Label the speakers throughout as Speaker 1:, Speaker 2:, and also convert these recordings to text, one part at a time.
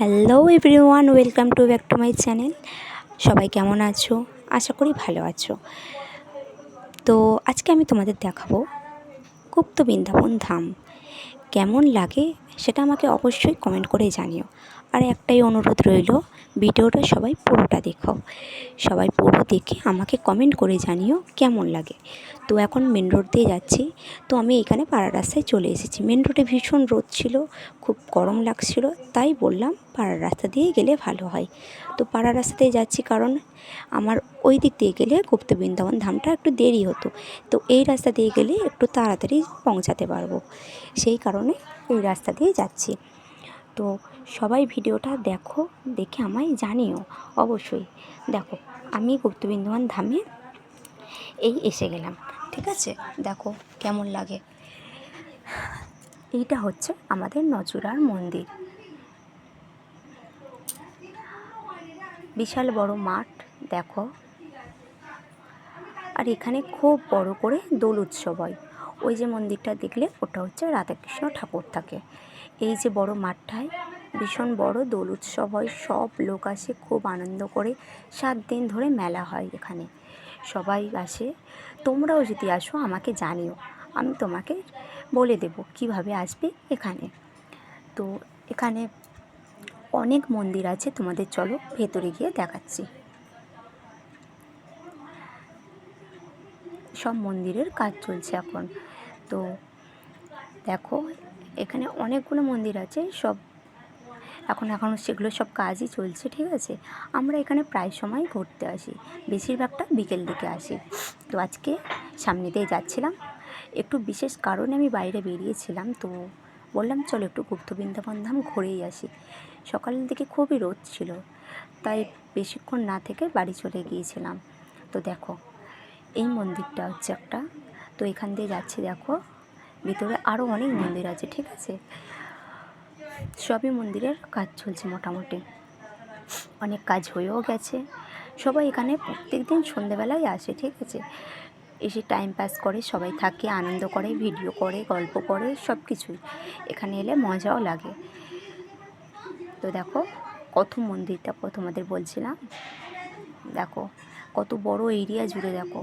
Speaker 1: Hello everyone, welcome to back to my channel. সবাই কেমন আছো? আশা করি ভালো আছো। তো আজকে আমি তোমাদের দেখাবো গুপ্ত বৃন্দাবন ধাম। কেমন লাগে সেটা আমাকে অবশ্যই কমেন্ট করে জানিও। আর একটাই অনুরোধ রইল, ভিডিওটা সবাই পুরোটা দেখো। সবাই পুরো দেখে আমাকে কমেন্ট করে জানিও কেমন লাগে। তো এখন মেন রোড দিয়ে যাচ্ছি। তো আমি এখানে পাড়া রাস্তায় চলে এসেছি। মেন রোডে ভীষণ রোদ ছিল, খুব গরম লাগছিল, তাই বললাম পাড়ার রাস্তা দিয়ে গেলে ভালো হয়। তো পাড়ার রাস্তা দিয়ে যাচ্ছি কারণ আমার ওই দিক দিয়ে গেলে গুপ্ত বৃন্দাবন ধামটা একটু দেরি হতো। তো এই রাস্তা দিয়ে গেলে একটু তাড়াতাড়ি পৌঁছাতে পারব। সেই কারণে এই রাস্তা দিয়ে যাচ্ছি। তো সবাই ভিডিওটা দেখো, দেখে আমায় জানিও, অবশ্যই। দেখো, আমি গুপ্ত বৃন্দাবন ধামে এই এসে গেলাম, ঠিক আছে? দেখো, কেমন লাগে। এইটা হচ্ছে আমাদের নজুরার মন্দির। বিশাল বড় মাঠ, দেখো। আর এখানে খুব বড় করে দোল উৎসব হয়। ওই যে মন্দিরটা দেখলে ওটা হচ্ছে রাধাকৃষ্ণ ঠাকুর থাকে। এই যে বড় মাঠটায় ভীষণ বড় দোল উৎসব হয়, সব লোক আসে, খুব আনন্দ করে। সাত দিন ধরে মেলা হয় এখানে। সবাই আসে। তোমরাও যদি আসো, আমাকে জানিও। আমি তোমাকে বলে দেব কীভাবে আসবে এখানে। তো এখানে অনেক মন্দির আছে, তোমাদের চলো ভেতরে গিয়ে দেখাচ্ছি। সব মন্দিরের কাজ চলছে এখন। তো দেখো, এখানে অনেকগুলো মন্দির আছে, সব এখন এখন সেগুলো সব কাজই চলছে, ঠিক আছে? আমরা এখানে প্রায় সময় ঘুরতে আসি, বেশিরভাগটা বিকেল দিকে আসি। তো আজকে সামনে দিয়ে যাচ্ছিলাম, একটু বিশেষ কারণে আমি বাইরে বেরিয়েছিলাম, তো বললাম চলো একটু গুপ্ত বৃন্দাবন ধাম ঘুরেই আসি। সকালের দিকে খুবই রোদ ছিল, তাই বেশিক্ষণ না থেকে বাড়ি চলে গিয়েছিলাম। তো দেখো, এই মন্দিরটা হচ্ছে একটা তো এখান দিয়ে যাচ্ছি, দেখো। ভিতরে আরও অনেক মন্দির আছে, ঠিক আছে? সবই মন্দিরের কাজ চলছে মোটামুটি। অনেক কাজ হয়েও গেছে। সবাই এখানে প্রত্যেক দিন সন্ধেবেলায় আসে, ঠিক আছে? এসে টাইম পাস করে, সবাই থাকে, আনন্দ করে ভিডিও করে, গল্প করে সব কিছুই এখানে এলে মজাও লাগে। তো দেখো, কত মন্দিরটা দেখো তোমাদের বলছিলাম? দেখো, কত বড় এরিয়া জুড়ে দেখো।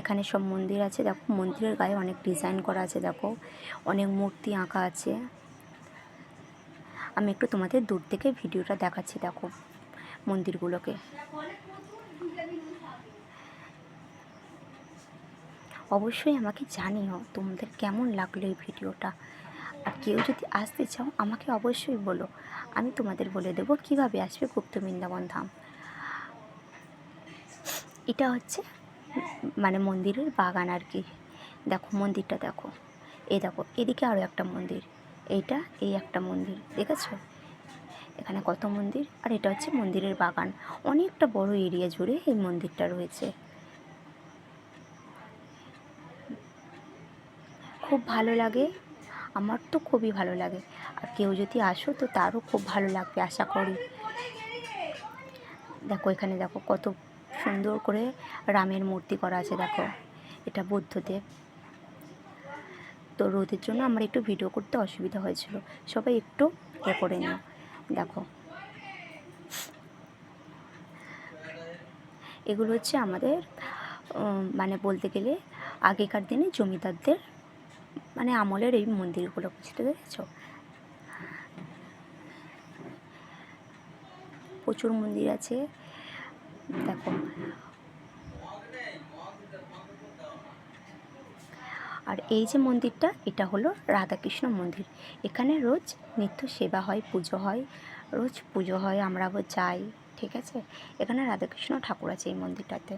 Speaker 1: এখানে সব মন্দির আছে। দেখো, মন্দিরের গায়ে অনেক ডিজাইন করা আছে, দেখো। অনেক মূর্তি আঁকা আছে। আমি একটু তোমাদের দূর থেকে ভিডিওটা দেখাচ্ছি, দেখো, মন্দিরগুলোকে। অবশ্যই আমাকে জানিও তোমাদের কেমন লাগল এই ভিডিওটা। আর কেউ যদি আসতে চাও, আমাকে অবশ্যই বলো। আমি তোমাদের বলে দেবো কীভাবে আসবে গুপ্ত বৃন্দাবন ধাম। এটা হচ্ছে মানে মন্দিরের বাগান আর কি। দেখো, মন্দিরটা দেখো। এই দেখো, এদিকে আরও একটা মন্দির। এইটা, এই একটা মন্দির, দেখেছ? এখানে কত মন্দির, আর এটা হচ্ছে মন্দিরের বাগান। অনেকটা বড় এরিয়া জুড়ে এই মন্দিরটা রয়েছে। খুব ভালো লাগে। আমার তো খুবই ভালো লাগে। আর কেউ যদি আসো, তো তারও খুব ভালো লাগবে, আশা করি। দেখো, এখানে দেখো কত সুন্দর করে রামের মূর্তি করা আছে, দেখো। এটা বুদ্ধদেব। তো রোদের জন্য আমার একটু ভিডিও করতে অসুবিধা হয়েছিল। সবাই একটু এ করে নিও। দেখো। এগুলো হচ্ছে আমাদের মানে বলতে গেলে আগেকার দিনে জমিদারদের মানে আমলের এই মন্দিরগুলো, বুঝতে পেরেছ? প্রচুর মন্দির আছে। দেখো। আর এই যে মন্দিরটা, এটা হলো রাধাকৃষ্ণ মন্দির। এখানে রোজ নিত্য সেবা হয়, পুজো হয়। রোজ পুজো হয়, আমরা যাই, ঠিক আছে? এখানে রাধাকৃষ্ণ ঠাকুর আছে এই মন্দিরটাতে।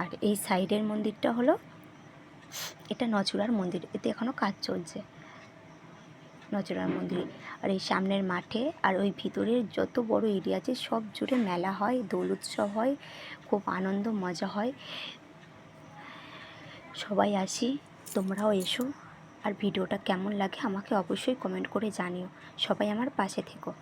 Speaker 1: আর এই সাইডের মন্দিরটা হলো, এটা নজুরার মন্দির, এতে এখনও কাজ চলছে। নজরার মন্দির। আর এই সামনের মাঠে আর ওই ভিতরের যত বড় এরিয়া আছে, সব জুড়ে মেলা হয়, দোল উৎসব হয়, খুব আনন্দ, মজা হয়। সবাই আসি, তোমরাও এসো। আর ভিডিওটা কেমন লাগে আমাকে অবশ্যই কমেন্ট করে জানিও। সবাই আমার পাশে থেকো।